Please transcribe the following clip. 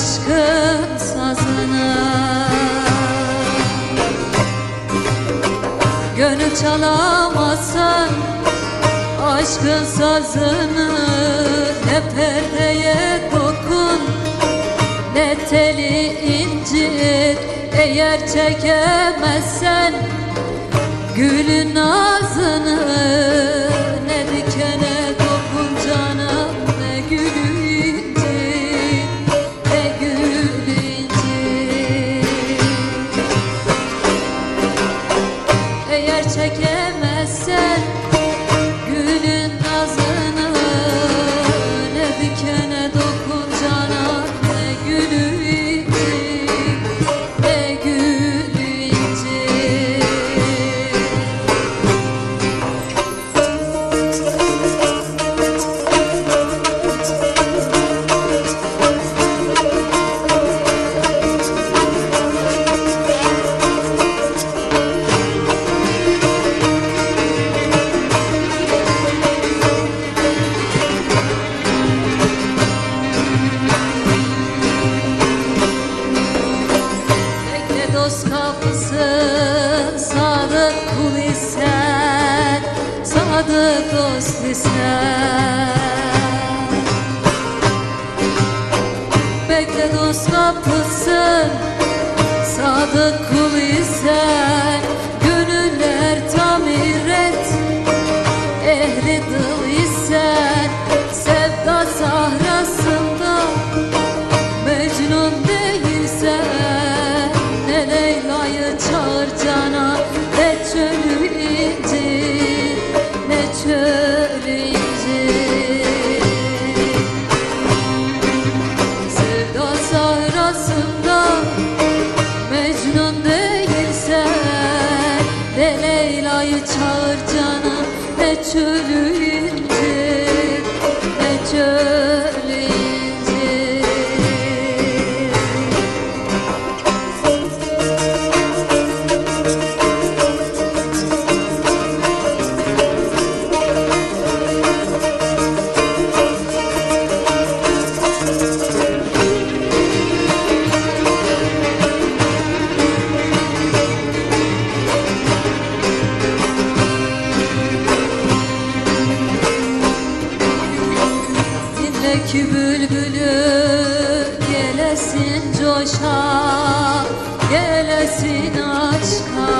aşkın sazını. Gönül çalamasın aşkın sazını Ne perdeye dokun ne teli incir Eğer çekemezsen gülün ağzını. aslı sen. Bekle dost kapısın Sadık kul isen. touch ki bülbülü gelesin coşa, gelesin aşka.